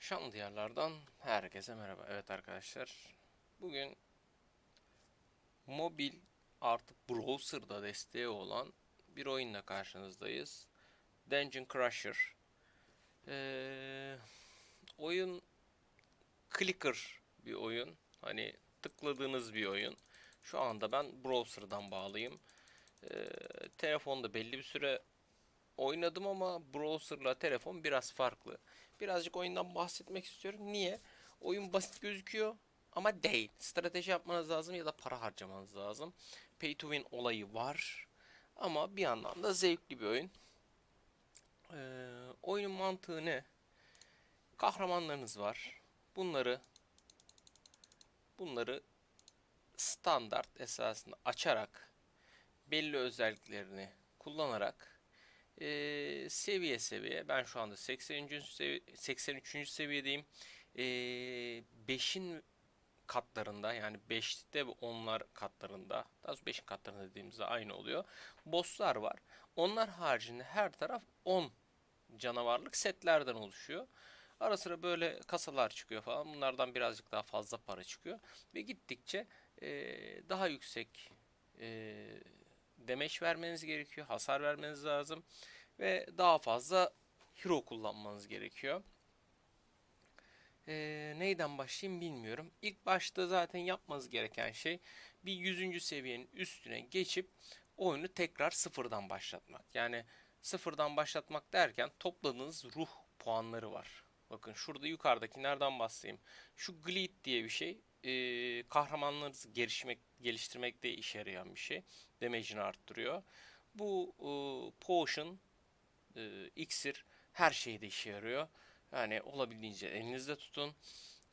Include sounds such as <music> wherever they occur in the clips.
Şanlı diyarlardan herkese merhaba. Evet arkadaşlar, bugün mobil artık browser'da desteği olan bir oyunla karşınızdayız. Dungeon Crusher. Ee, oyun clicker bir oyun. Hani tıkladığınız bir oyun. Şu anda ben browser'dan bağlıyım. Ee, telefonda belli bir süre oynadım ama browser'la telefon biraz farklı. Birazcık oyundan bahsetmek istiyorum. Niye? Oyun basit gözüküyor ama değil. Strateji yapmanız lazım ya da para harcamanız lazım. Pay to win olayı var. Ama bir yandan da zevkli bir oyun. Ee, oyunun mantığı ne? Kahramanlarınız var. Bunları bunları standart esasında açarak belli özelliklerini kullanarak eee, seviye seviye ben şu anda 80. sevi 83. seviyedeyim. Eee 5'in katlarında yani 5'te ve 10'lar katlarında daha doğrusu 5'in katlarında dediğimizde aynı oluyor. Bosslar var. Onlar haricinde her taraf 10 canavarlık setlerden oluşuyor. Ara sıra böyle kasalar çıkıyor falan. Bunlardan birazcık daha fazla para çıkıyor. Ve gittikçe eee, daha yüksek eee demeç vermeniz gerekiyor. Hasar vermeniz lazım. Ve daha fazla hero kullanmanız gerekiyor. Ee, neyden başlayayım bilmiyorum. İlk başta zaten yapmanız gereken şey bir 100. seviyenin üstüne geçip oyunu tekrar sıfırdan başlatmak. Yani sıfırdan başlatmak derken topladığınız ruh puanları var. Bakın şurada yukarıdaki nereden bahsedeyim. Şu Gleed diye bir şey e, kahramanlarınızı gelişmek, geliştirmekte işe yarayan bir şey. Damage'ini arttırıyor. Bu e, potion, e, iksir her şeyde işe yarıyor. Yani olabildiğince elinizde tutun.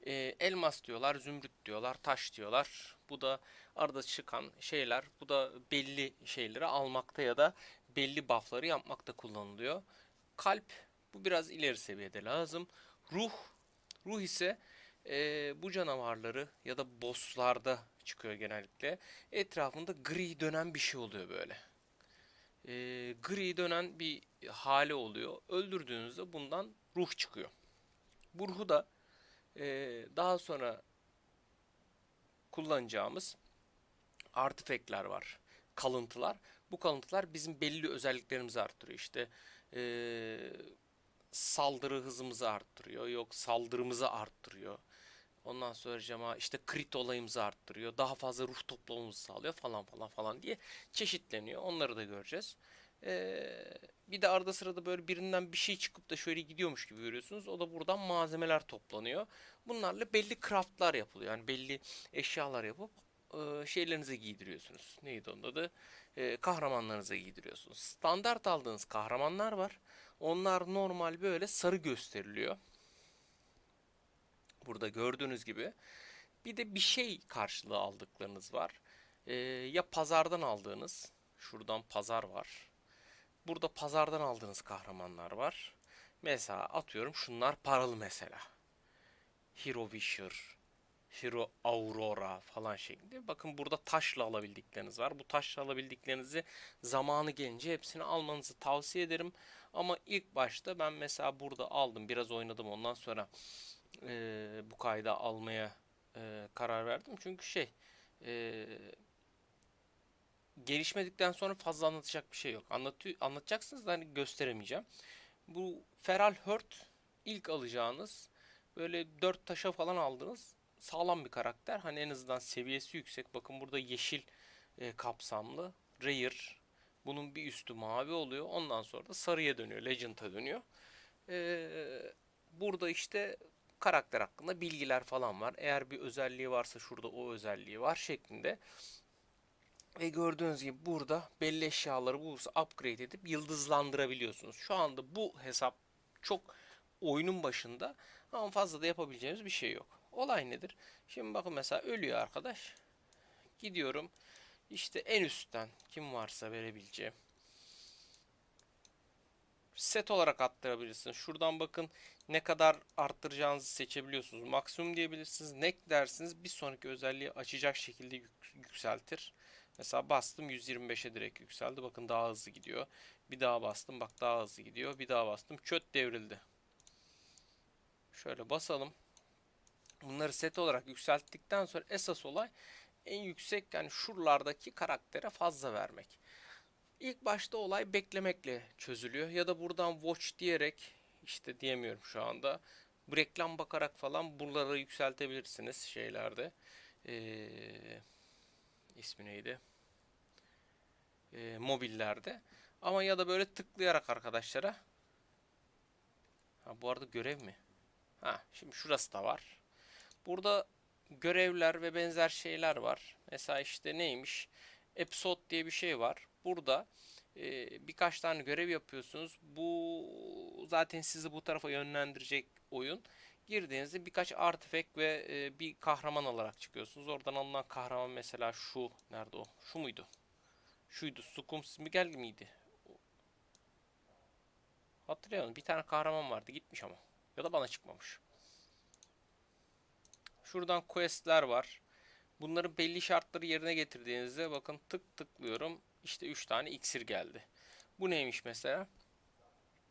E, elmas diyorlar, zümrüt diyorlar, taş diyorlar. Bu da arada çıkan şeyler. Bu da belli şeyleri almakta ya da belli buff'ları yapmakta kullanılıyor. Kalp bu biraz ileri seviyede lazım. Ruh, ruh ise e, bu canavarları ya da bosslarda çıkıyor genellikle. Etrafında gri dönen bir şey oluyor böyle. E, gri dönen bir hali oluyor. Öldürdüğünüzde bundan ruh çıkıyor. Bu ruhu da e, daha sonra kullanacağımız artifekler var. Kalıntılar. Bu kalıntılar bizim belli özelliklerimizi arttırıyor. İşte eee, saldırı hızımızı arttırıyor. Yok saldırımızı arttırıyor. Ondan sonra cama işte crit olayımızı arttırıyor. Daha fazla ruh toplamamızı sağlıyor falan falan falan diye çeşitleniyor. Onları da göreceğiz. Ee, bir de arada sırada böyle birinden bir şey çıkıp da şöyle gidiyormuş gibi görüyorsunuz. O da buradan malzemeler toplanıyor. Bunlarla belli craftlar yapılıyor. Yani belli eşyalar yapıp e, şeylerinize giydiriyorsunuz. Neydi onun adı? E, kahramanlarınıza giydiriyorsunuz. Standart aldığınız kahramanlar var. Onlar normal böyle sarı gösteriliyor. Burada gördüğünüz gibi. Bir de bir şey karşılığı aldıklarınız var. Ee, ya pazardan aldığınız, şuradan pazar var. Burada pazardan aldığınız kahramanlar var. Mesela atıyorum şunlar paralı mesela. Hero Wisher, Hero Aurora falan şeklinde. Bakın burada taşla alabildikleriniz var. Bu taşla alabildiklerinizi zamanı gelince hepsini almanızı tavsiye ederim. Ama ilk başta ben mesela burada aldım. Biraz oynadım ondan sonra e, bu kayda almaya e, karar verdim. Çünkü şey e, gelişmedikten sonra fazla anlatacak bir şey yok. Anlatıyor, anlatacaksınız da hani gösteremeyeceğim. Bu Feral Hurt ilk alacağınız böyle dört taşa falan aldığınız sağlam bir karakter. Hani en azından seviyesi yüksek. Bakın burada yeşil e, kapsamlı. Rare. Bunun bir üstü mavi oluyor. Ondan sonra da sarıya dönüyor. Legend'a dönüyor. E, burada işte karakter hakkında bilgiler falan var. Eğer bir özelliği varsa şurada o özelliği var şeklinde. Ve gördüğünüz gibi burada belli eşyaları bulursa upgrade edip yıldızlandırabiliyorsunuz. Şu anda bu hesap çok oyunun başında ama fazla da yapabileceğimiz bir şey yok. Olay nedir? Şimdi bakın mesela ölüyor arkadaş. Gidiyorum işte en üstten kim varsa verebileceğim. Set olarak arttırabilirsiniz. Şuradan bakın ne kadar arttıracağınızı seçebiliyorsunuz. Maksimum diyebilirsiniz. Ne dersiniz bir sonraki özelliği açacak şekilde yük- yükseltir. Mesela bastım 125'e direkt yükseldi. Bakın daha hızlı gidiyor. Bir daha bastım bak daha hızlı gidiyor. Bir daha bastım çöt devrildi. Şöyle basalım. Bunları set olarak yükselttikten sonra esas olay en yüksek yani şuralardaki karaktere fazla vermek. İlk başta olay beklemekle çözülüyor ya da buradan watch diyerek işte diyemiyorum şu anda. Bu reklam bakarak falan buraları yükseltebilirsiniz şeylerde. Ee, ismi neydi? Ee, mobillerde. Ama ya da böyle tıklayarak arkadaşlara. Ha bu arada görev mi? Ha şimdi şurası da var. Burada görevler ve benzer şeyler var. Mesela işte neymiş? Episode diye bir şey var. Burada birkaç tane görev yapıyorsunuz. Bu zaten sizi bu tarafa yönlendirecek oyun. Girdiğinizde birkaç artifact ve e, bir kahraman alarak çıkıyorsunuz. Oradan alınan kahraman mesela şu. Nerede o? Şu muydu? Şuydu. Sukum Smigel miydi? Hatırlıyorum. Bir tane kahraman vardı. Gitmiş ama. Ya da bana çıkmamış. Şuradan questler var. Bunların belli şartları yerine getirdiğinizde bakın tık tıklıyorum. İşte 3 tane iksir geldi. Bu neymiş mesela?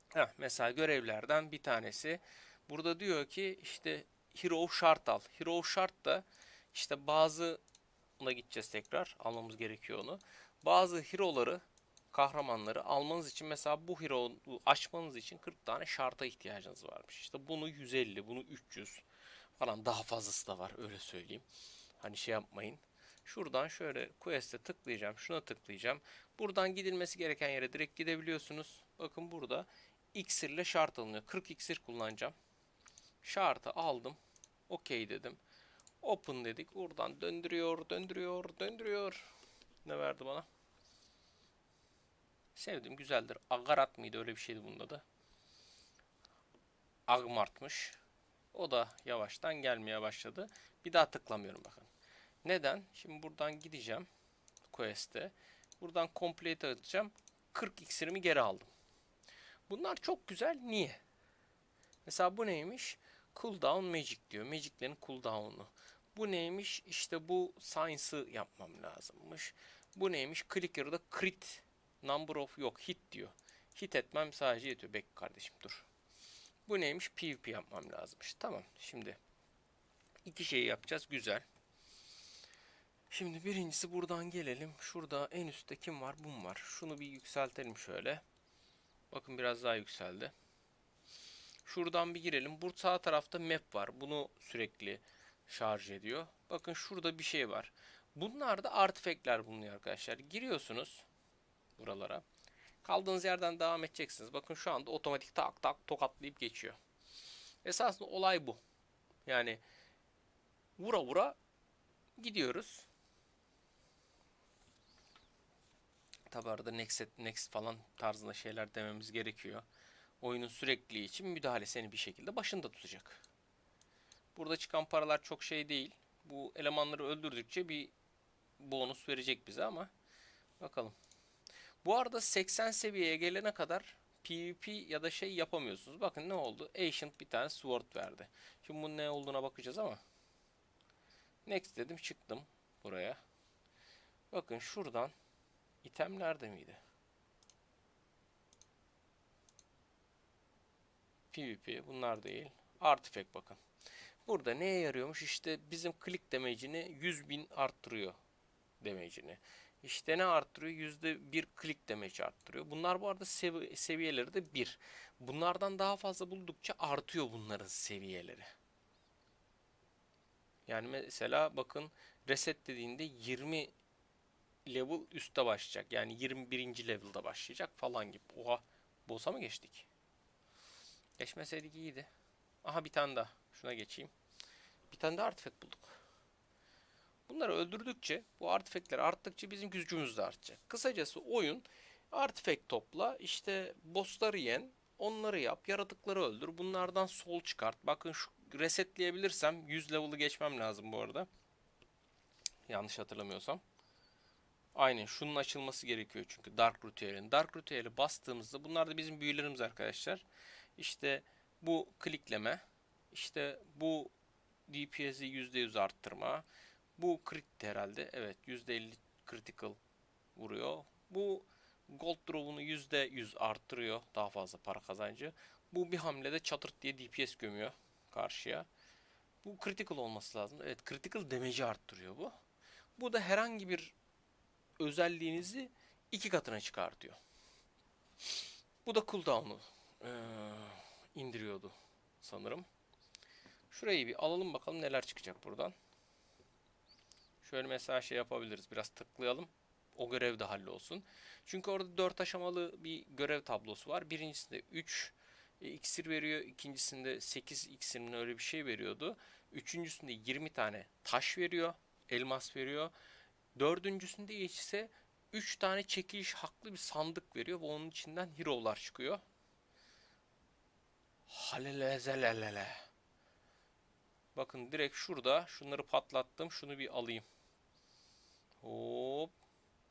Heh, mesela görevlerden bir tanesi. Burada diyor ki işte Hero şart al. Hero şart da işte bazı ona gideceğiz tekrar. Almamız gerekiyor onu. Bazı hero'ları kahramanları almanız için mesela bu hero'yu açmanız için 40 tane şarta ihtiyacınız varmış. İşte bunu 150, bunu 300 falan daha fazlası da var öyle söyleyeyim. Hani şey yapmayın. Şuradan şöyle quest'e tıklayacağım. Şuna tıklayacağım. Buradan gidilmesi gereken yere direkt gidebiliyorsunuz. Bakın burada iksir ile şart alınıyor. 40 iksir kullanacağım. Şartı aldım. Okey dedim. Open dedik. Buradan döndürüyor, döndürüyor, döndürüyor. Ne verdi bana? Sevdim, güzeldir. Agarat mıydı? Öyle bir şeydi bunda da. Agmart'mış. O da yavaştan gelmeye başladı. Bir daha tıklamıyorum bakın. Neden? Şimdi buradan gideceğim. Quest'e. Buradan complete atacağım. 40 iksirimi geri aldım. Bunlar çok güzel. Niye? Mesela bu neymiş? Cooldown Magic diyor. Magic'lerin cooldown'u. Bu neymiş? İşte bu science'ı yapmam lazımmış. Bu neymiş? Clicker'da crit number of yok hit diyor. Hit etmem sadece yetiyor. Bek kardeşim dur. Bu neymiş? PvP yapmam lazımmış. Tamam. Şimdi iki şeyi yapacağız. Güzel. Şimdi birincisi buradan gelelim. Şurada en üstte kim var? Bum var. Şunu bir yükseltelim şöyle. Bakın biraz daha yükseldi. Şuradan bir girelim. Burada sağ tarafta map var. Bunu sürekli şarj ediyor. Bakın şurada bir şey var. Bunlar da artifactler bulunuyor arkadaşlar. Giriyorsunuz buralara. Kaldığınız yerden devam edeceksiniz. Bakın şu anda otomatik tak tak tokatlayıp geçiyor. Esasında olay bu. Yani vura vura gidiyoruz. Tabi arada next, next falan tarzında şeyler dememiz gerekiyor. Oyunun sürekli için müdahale seni bir şekilde başında tutacak. Burada çıkan paralar çok şey değil. Bu elemanları öldürdükçe bir bonus verecek bize ama bakalım. Bu arada 80 seviyeye gelene kadar PvP ya da şey yapamıyorsunuz. Bakın ne oldu? Ancient bir tane sword verdi. Şimdi bunun ne olduğuna bakacağız ama. Next dedim çıktım buraya. Bakın şuradan item nerede miydi? PvP bunlar değil. Artifact bakın. Burada neye yarıyormuş? İşte bizim click damage'ini 100.000 arttırıyor damage'ini. İşte ne arttırıyor? Yüzde bir click damage arttırıyor. Bunlar bu arada sevi seviyeleri de bir. Bunlardan daha fazla buldukça artıyor bunların seviyeleri. Yani mesela bakın reset dediğinde 20 level üstte başlayacak. Yani 21. level'da başlayacak falan gibi. Oha. Boss'a mı geçtik? Geçmeseydik iyiydi. Aha bir tane daha. Şuna geçeyim. Bir tane daha artifact bulduk. Bunları öldürdükçe, bu artifactler arttıkça bizim gücümüz de artacak. Kısacası oyun artifact topla, işte bossları yen, onları yap, yaratıkları öldür, bunlardan sol çıkart. Bakın şu resetleyebilirsem 100 level'ı geçmem lazım bu arada. Yanlış hatırlamıyorsam. Aynen şunun açılması gerekiyor çünkü Dark Ritual'in. Dark Ritual'i bastığımızda bunlar da bizim büyülerimiz arkadaşlar. İşte bu klikleme, işte bu DPS'i %100 arttırma, bu crit herhalde. Evet %50 critical vuruyor. Bu gold drop'unu %100 arttırıyor. Daha fazla para kazancı. Bu bir hamlede çatırt diye DPS gömüyor. karşıya. Bu critical olması lazım. Evet critical damage'i arttırıyor bu. Bu da herhangi bir özelliğinizi iki katına çıkartıyor. Bu da cooldown'u indiriyordu sanırım. Şurayı bir alalım bakalım neler çıkacak buradan. Şöyle mesela şey yapabiliriz. Biraz tıklayalım. O görev de hallolsun. Çünkü orada 4 aşamalı bir görev tablosu var. Birincisinde 3 iksir veriyor. ikincisinde 8 iksirin öyle bir şey veriyordu. Üçüncüsünde 20 tane taş veriyor. Elmas veriyor. Dördüncüsünde ise 3 tane çekiliş haklı bir sandık veriyor ve onun içinden hero'lar çıkıyor. Halelezelelele. Bakın direkt şurada şunları patlattım. Şunu bir alayım. Hop.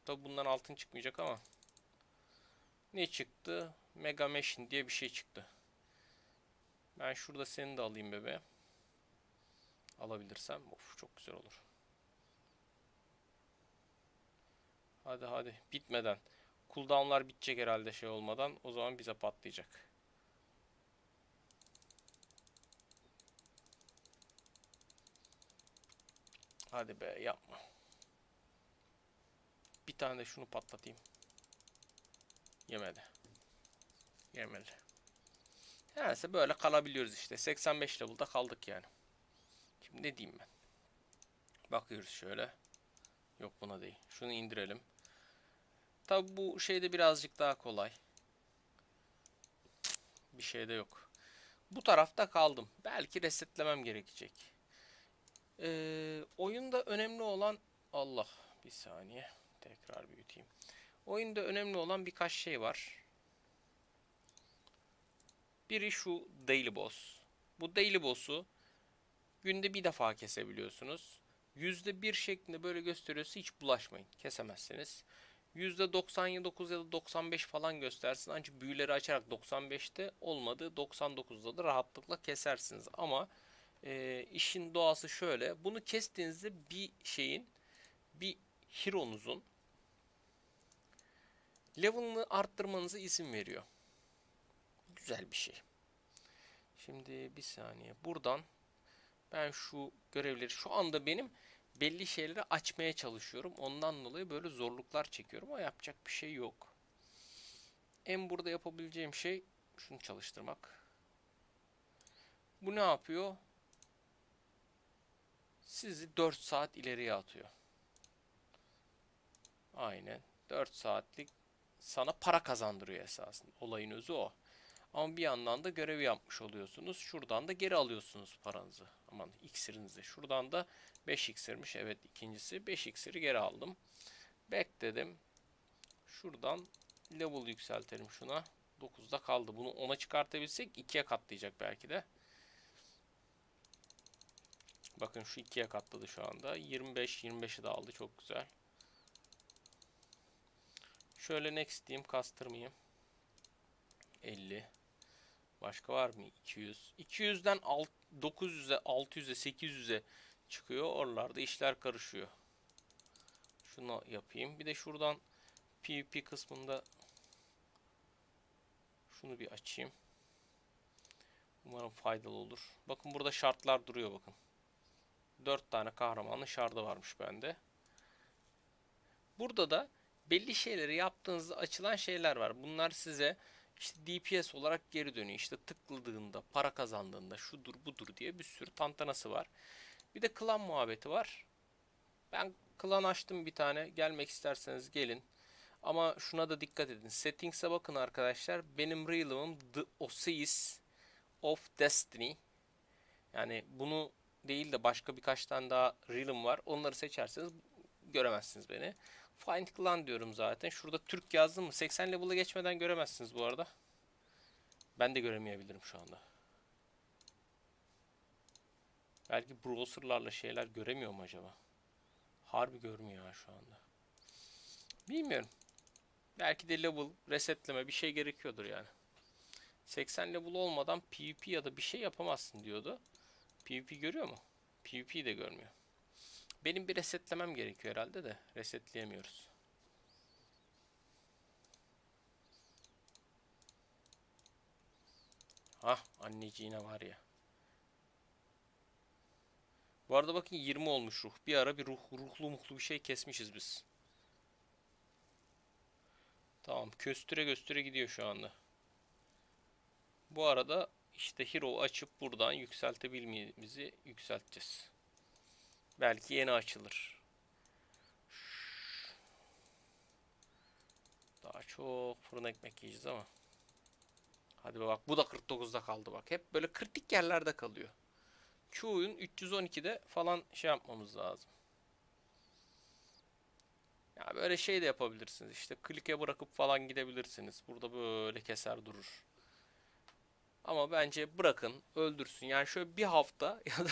Tabi bundan altın çıkmayacak ama. Ne çıktı? Mega Machine diye bir şey çıktı. Ben şurada seni de alayım bebe. Alabilirsem. Of çok güzel olur. Hadi hadi. Bitmeden. Cooldown'lar bitecek herhalde şey olmadan. O zaman bize patlayacak. Hadi be yapma. Bir tane de şunu patlatayım. Yemedi. Yemedi. Neyse böyle kalabiliyoruz işte. 85 level'da kaldık yani. Şimdi ne diyeyim ben? Bakıyoruz şöyle. Yok buna değil. Şunu indirelim. Tabi bu şeyde birazcık daha kolay. Bir şey de yok. Bu tarafta kaldım. Belki resetlemem gerekecek. Ee, oyunda önemli olan Allah bir saniye tekrar büyüteyim. Oyunda önemli olan birkaç şey var. Biri şu daily boss. Bu daily boss'u günde bir defa kesebiliyorsunuz. Yüzde bir şeklinde böyle gösteriyorsa hiç bulaşmayın. Kesemezsiniz. %99 ya da 95 falan göstersin. Ancak büyüleri açarak 95'te olmadı. 99'da da rahatlıkla kesersiniz. Ama e, işin doğası şöyle. Bunu kestiğinizde bir şeyin bir hero'nuzun level'ını arttırmanıza izin veriyor. Güzel bir şey. Şimdi bir saniye. Buradan ben şu görevleri şu anda benim belli şeyleri açmaya çalışıyorum. Ondan dolayı böyle zorluklar çekiyorum ama yapacak bir şey yok. En burada yapabileceğim şey şunu çalıştırmak. Bu ne yapıyor? Sizi 4 saat ileriye atıyor. Aynen. 4 saatlik sana para kazandırıyor esasında. Olayın özü o. Ama bir yandan da görevi yapmış oluyorsunuz. Şuradan da geri alıyorsunuz paranızı. Aman iksirinizi. Şuradan da 5 iksirmiş. Evet ikincisi 5 iksiri geri aldım. Bekledim. Şuradan level yükseltelim şuna. 9'da kaldı. Bunu 10'a çıkartabilsek 2'ye katlayacak belki de. Bakın şu 2'ye katladı şu anda. 25 25'i de aldı. Çok güzel. Şöyle next diyeyim. Kastırmayayım. 50. Başka var mı? 200. 200'den 900'e, 600'e, 800'e çıkıyor. Oralarda işler karışıyor. Şunu yapayım. Bir de şuradan PvP kısmında şunu bir açayım. Umarım faydalı olur. Bakın burada şartlar duruyor bakın. 4 tane kahramanın şardı varmış bende. Burada da belli şeyleri yaptığınızda açılan şeyler var. Bunlar size işte DPS olarak geri dönüyor. İşte tıkladığında, para kazandığında şudur budur diye bir sürü tantanası var. Bir de klan muhabbeti var. Ben klan açtım bir tane. Gelmek isterseniz gelin. Ama şuna da dikkat edin. Settings'e bakın arkadaşlar. Benim realm'ım The Osiris of Destiny. Yani bunu değil de başka birkaç tane daha realm var. Onları seçerseniz göremezsiniz beni. Find Clan diyorum zaten. Şurada Türk yazdım mı? 80 level'a geçmeden göremezsiniz bu arada. Ben de göremeyebilirim şu anda. Belki browserlarla şeyler göremiyor mu acaba? Harbi görmüyor ha şu anda. Bilmiyorum. Belki de level resetleme bir şey gerekiyordur yani. 80 level olmadan PvP ya da bir şey yapamazsın diyordu. PvP görüyor mu? PvP de görmüyor. Benim bir resetlemem gerekiyor herhalde de resetleyemiyoruz. Ah anneciğine var ya. Bu arada bakın 20 olmuş ruh. Bir ara bir ruh, ruhlu muhlu bir şey kesmişiz biz. Tamam. Köstüre göstere gidiyor şu anda. Bu arada işte hero açıp buradan yükseltebilmemizi yükselteceğiz. Belki yeni açılır. Daha çok fırın ekmek yiyeceğiz ama. Hadi bak bu da 49'da kaldı bak. Hep böyle kritik yerlerde kalıyor. Q'yun 312'de falan şey yapmamız lazım. Ya böyle şey de yapabilirsiniz. İşte klike bırakıp falan gidebilirsiniz. Burada böyle keser durur. Ama bence bırakın öldürsün. Yani şöyle bir hafta <laughs> ya da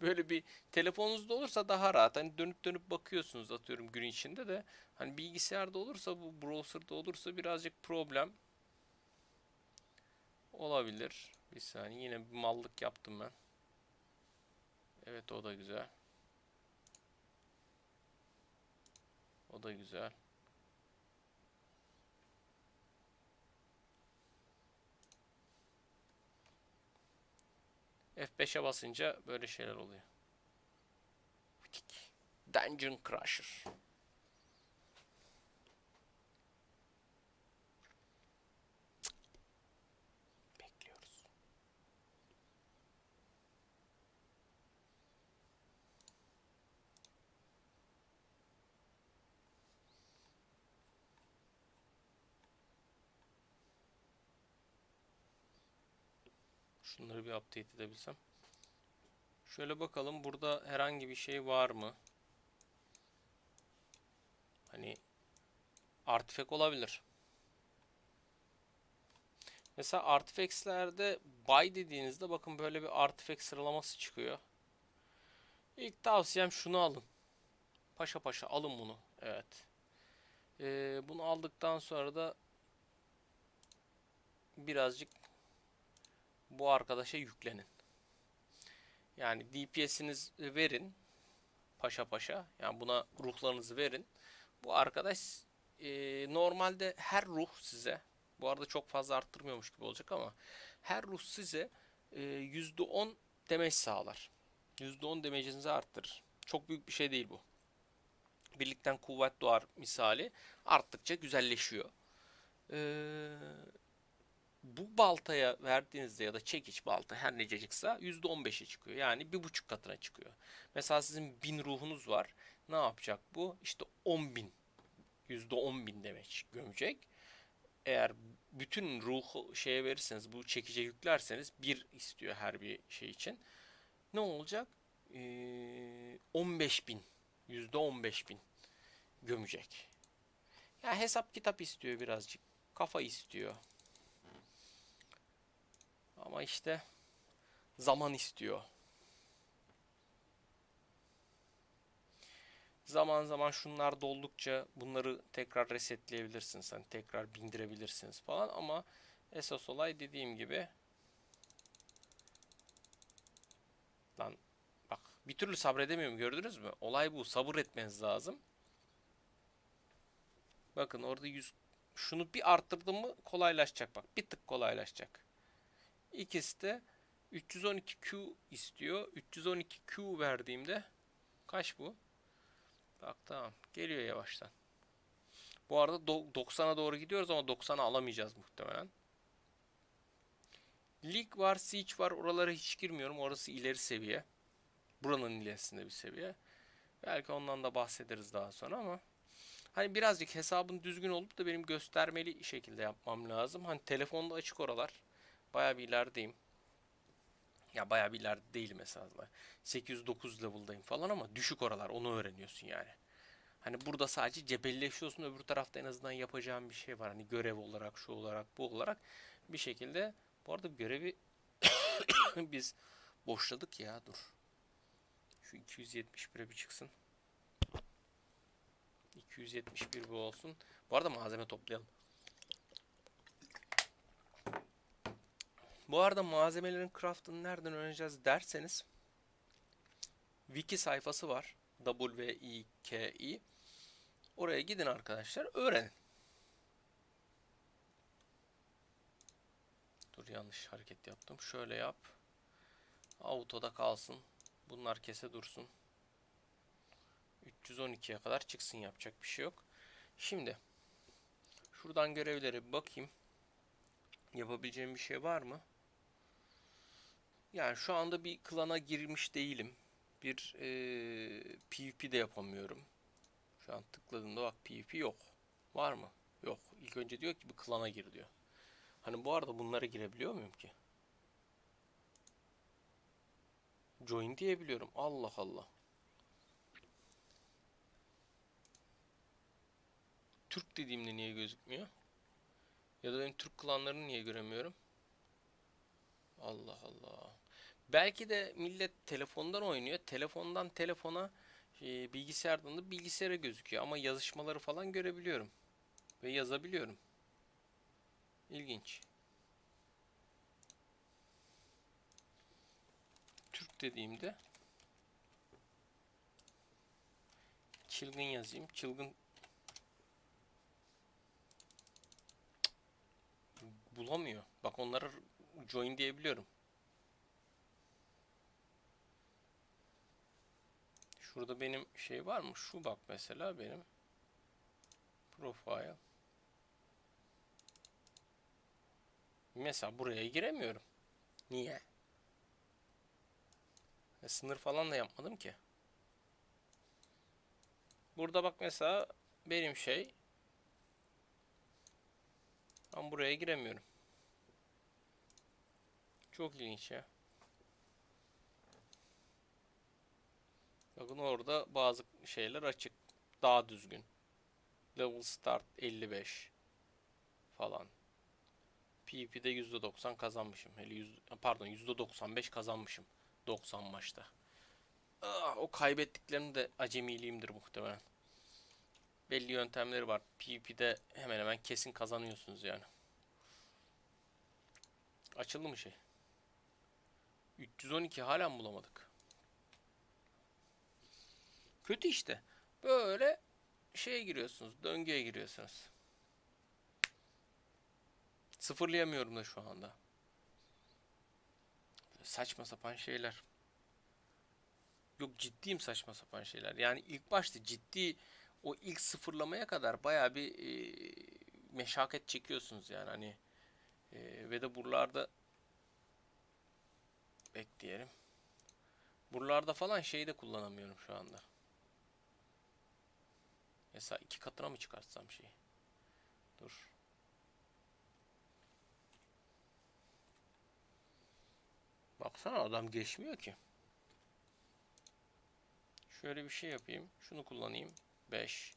böyle bir telefonunuzda olursa daha rahat. Hani dönüp dönüp bakıyorsunuz atıyorum gün içinde de. Hani bilgisayarda olursa bu browser'da olursa birazcık problem olabilir. Bir saniye yine bir mallık yaptım ben. Evet o da güzel. O da güzel. F5'e basınca böyle şeyler oluyor. Dungeon Crusher. Şunları bir update edebilsem. Şöyle bakalım burada herhangi bir şey var mı? Hani artifact olabilir. Mesela artifacts'lerde buy dediğinizde bakın böyle bir artifact sıralaması çıkıyor. İlk tavsiyem şunu alın. Paşa paşa alın bunu. Evet. Ee, bunu aldıktan sonra da birazcık bu arkadaşa yüklenin. Yani DPS'iniz verin. Paşa paşa. Yani buna ruhlarınızı verin. Bu arkadaş e, normalde her ruh size bu arada çok fazla arttırmıyormuş gibi olacak ama her ruh size e, %10 demeç sağlar. %10 demecinizi arttırır. Çok büyük bir şey değil bu. Birlikten kuvvet doğar misali arttıkça güzelleşiyor. Ee, bu baltaya verdiğinizde ya da çekiç balta her nececikse %15'e çıkıyor. Yani bir buçuk katına çıkıyor. Mesela sizin bin ruhunuz var. Ne yapacak bu? İşte 10 bin. %10 bin demek gömecek. Eğer bütün ruhu şeye verirseniz, bu çekice yüklerseniz bir istiyor her bir şey için. Ne olacak? Ee, 15 bin. %15 bin gömecek. Yani hesap kitap istiyor birazcık. Kafa istiyor. Ama işte zaman istiyor. Zaman zaman şunlar doldukça bunları tekrar resetleyebilirsiniz. Hani tekrar bindirebilirsiniz falan ama esas olay dediğim gibi lan bak bir türlü sabredemiyorum gördünüz mü? Olay bu. Sabır etmeniz lazım. Bakın orada 100 şunu bir arttırdım mı kolaylaşacak bak. Bir tık kolaylaşacak. İkisi de 312Q istiyor. 312Q verdiğimde kaç bu? Bak tamam. Geliyor yavaştan. Bu arada 90'a doğru gidiyoruz ama 90'a alamayacağız muhtemelen. Lig var, Siege var. Oralara hiç girmiyorum. Orası ileri seviye. Buranın ilerisinde bir seviye. Belki ondan da bahsederiz daha sonra ama hani birazcık hesabın düzgün olup da benim göstermeli şekilde yapmam lazım. Hani telefonda açık oralar. Baya bir ilerideyim. Ya baya bir ileride değilim mesela. 809 level'dayım falan ama düşük oralar. Onu öğreniyorsun yani. Hani burada sadece cebelleşiyorsun. Öbür tarafta en azından yapacağım bir şey var. Hani görev olarak, şu olarak, bu olarak bir şekilde. Bu arada görevi <coughs> biz boşladık ya. Dur. Şu 271'e bir çıksın. 271 bu olsun. Bu arada malzeme toplayalım. Bu arada malzemelerin craftını nereden öğreneceğiz derseniz wiki sayfası var. W-I-K-I Oraya gidin arkadaşlar öğrenin. Dur yanlış hareket yaptım. Şöyle yap. Auto'da kalsın. Bunlar kese dursun. 312'ye kadar çıksın yapacak bir şey yok. Şimdi şuradan görevlere bakayım. Yapabileceğim bir şey var mı? Yani şu anda bir klana girmiş değilim. Bir eee PvP de yapamıyorum. Şu an tıkladığımda bak PvP yok. Var mı? Yok. İlk önce diyor ki bir klana gir diyor. Hani bu arada bunlara girebiliyor muyum ki? Join diyebiliyorum. Allah Allah. Türk dediğimde niye gözükmüyor? Ya da benim Türk klanlarını niye göremiyorum? Allah Allah. Belki de millet telefondan oynuyor. Telefondan telefona, e, bilgisayardan da bilgisayara gözüküyor. Ama yazışmaları falan görebiliyorum. Ve yazabiliyorum. İlginç. Türk dediğimde çılgın yazayım. Çılgın bulamıyor. Bak onlara join diyebiliyorum. Şurada benim şey var mı? Şu bak mesela benim profile. Mesela buraya giremiyorum. Niye? E, sınır falan da yapmadım ki. Burada bak mesela benim şey ben buraya giremiyorum. Çok ilginç ya. Bakın orada bazı şeyler açık. Daha düzgün. Level start 55 falan. PvP'de %90 kazanmışım. Hele yüz, pardon %95 kazanmışım 90 maçta. Ah, o kaybettiklerim de acemiliğimdir muhtemelen. Belli yöntemleri var. PvP'de hemen hemen kesin kazanıyorsunuz yani. Açıldı mı şey? 312 halen bulamadık. Kötü işte. Böyle şeye giriyorsunuz. Döngüye giriyorsunuz. Sıfırlayamıyorum da şu anda. Saçma sapan şeyler. Yok ciddiyim saçma sapan şeyler. Yani ilk başta ciddi o ilk sıfırlamaya kadar baya bir e, meşakkat çekiyorsunuz yani hani e, ve de buralarda bekleyelim. Buralarda falan şeyi de kullanamıyorum şu anda. Mesela iki katına mı çıkartsam şeyi? Dur. Baksana adam geçmiyor ki. Şöyle bir şey yapayım. Şunu kullanayım. 5.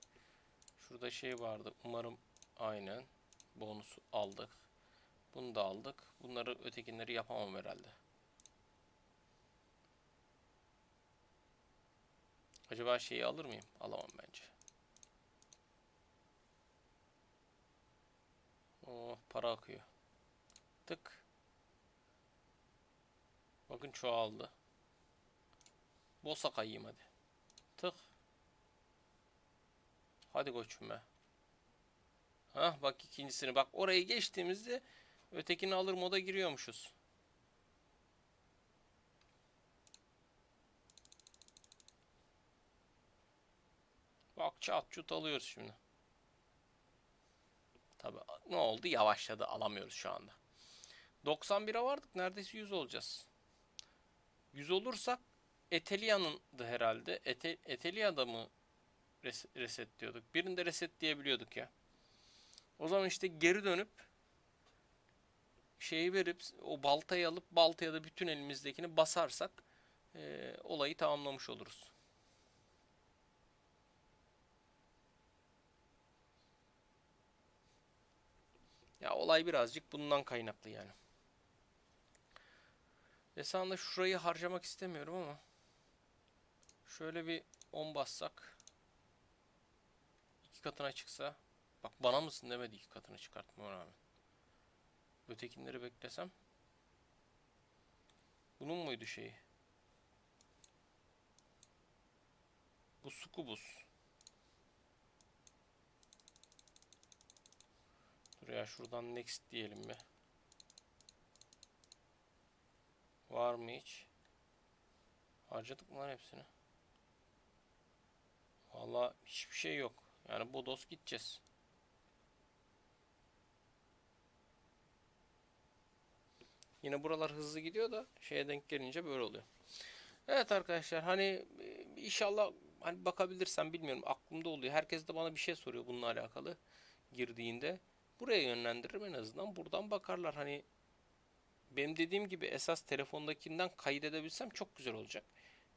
Şurada şey vardı. Umarım aynen. Bonusu aldık. Bunu da aldık. Bunları ötekinleri yapamam herhalde. Acaba şeyi alır mıyım? Alamam bence. Oh para akıyor. Tık. Bakın çoğaldı. Bosa kayayım hadi. Tık. Hadi koçum be. Hah bak ikincisini. Bak orayı geçtiğimizde ötekini alır moda giriyormuşuz. Bak çat çut alıyoruz şimdi. Tabi ne oldu? Yavaşladı. Alamıyoruz şu anda. 91'e vardık. Neredeyse 100 olacağız. 100 olursak Etelia'nındı herhalde. Ete, Etelia'da mı res resetliyorduk? Birinde resetleyebiliyorduk ya. O zaman işte geri dönüp şeyi verip o baltayı alıp baltaya da bütün elimizdekini basarsak e, olayı tamamlamış oluruz. Ya olay birazcık bundan kaynaklı yani. Esasında şurayı harcamak istemiyorum ama şöyle bir 10 bassak iki katına çıksa bak bana mısın demedi iki katına çıkartmama rağmen. Ötekinleri beklesem bunun muydu şeyi? Bu sukubus. Dur ya şuradan next diyelim mi? Var mı hiç? Harcadık mı lan hepsini? Vallahi hiçbir şey yok. Yani bodos gideceğiz. Yine buralar hızlı gidiyor da şeye denk gelince böyle oluyor. Evet arkadaşlar hani e, inşallah hani bakabilirsem bilmiyorum aklımda oluyor. Herkes de bana bir şey soruyor bununla alakalı girdiğinde. Buraya yönlendiririm en azından buradan bakarlar. Hani benim dediğim gibi esas telefondakinden kaydedebilsem çok güzel olacak.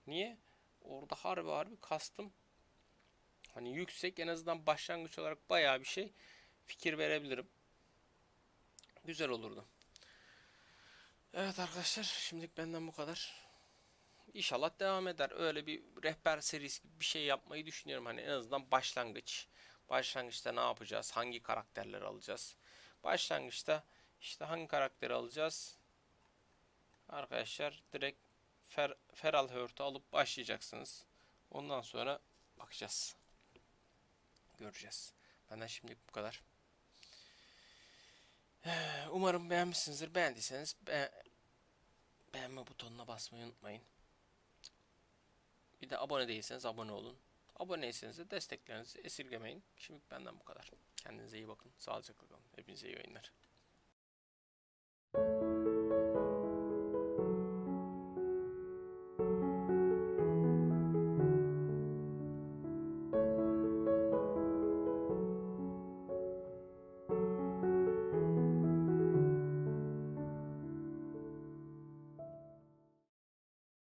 Niye? Orada harbi harbi kastım. Hani yüksek en azından başlangıç olarak bayağı bir şey fikir verebilirim. Güzel olurdu. Evet arkadaşlar şimdilik benden bu kadar. İnşallah devam eder. Öyle bir rehber serisi gibi bir şey yapmayı düşünüyorum. Hani en azından başlangıç. Başlangıçta ne yapacağız? Hangi karakterleri alacağız? Başlangıçta işte hangi karakteri alacağız? Arkadaşlar direkt Fer, Feral Hurt'u alıp başlayacaksınız. Ondan sonra bakacağız. Göreceğiz. Benden şimdilik bu kadar. <sighs> Umarım beğenmişsinizdir. Beğendiyseniz be beğenme butonuna basmayı unutmayın. Bir de abone değilseniz abone olun. Aboneyseniz de desteklerinizi esirgemeyin. Şimdilik benden bu kadar. Kendinize iyi bakın. Sağlıcakla kalın. Hepinize iyi oyunlar.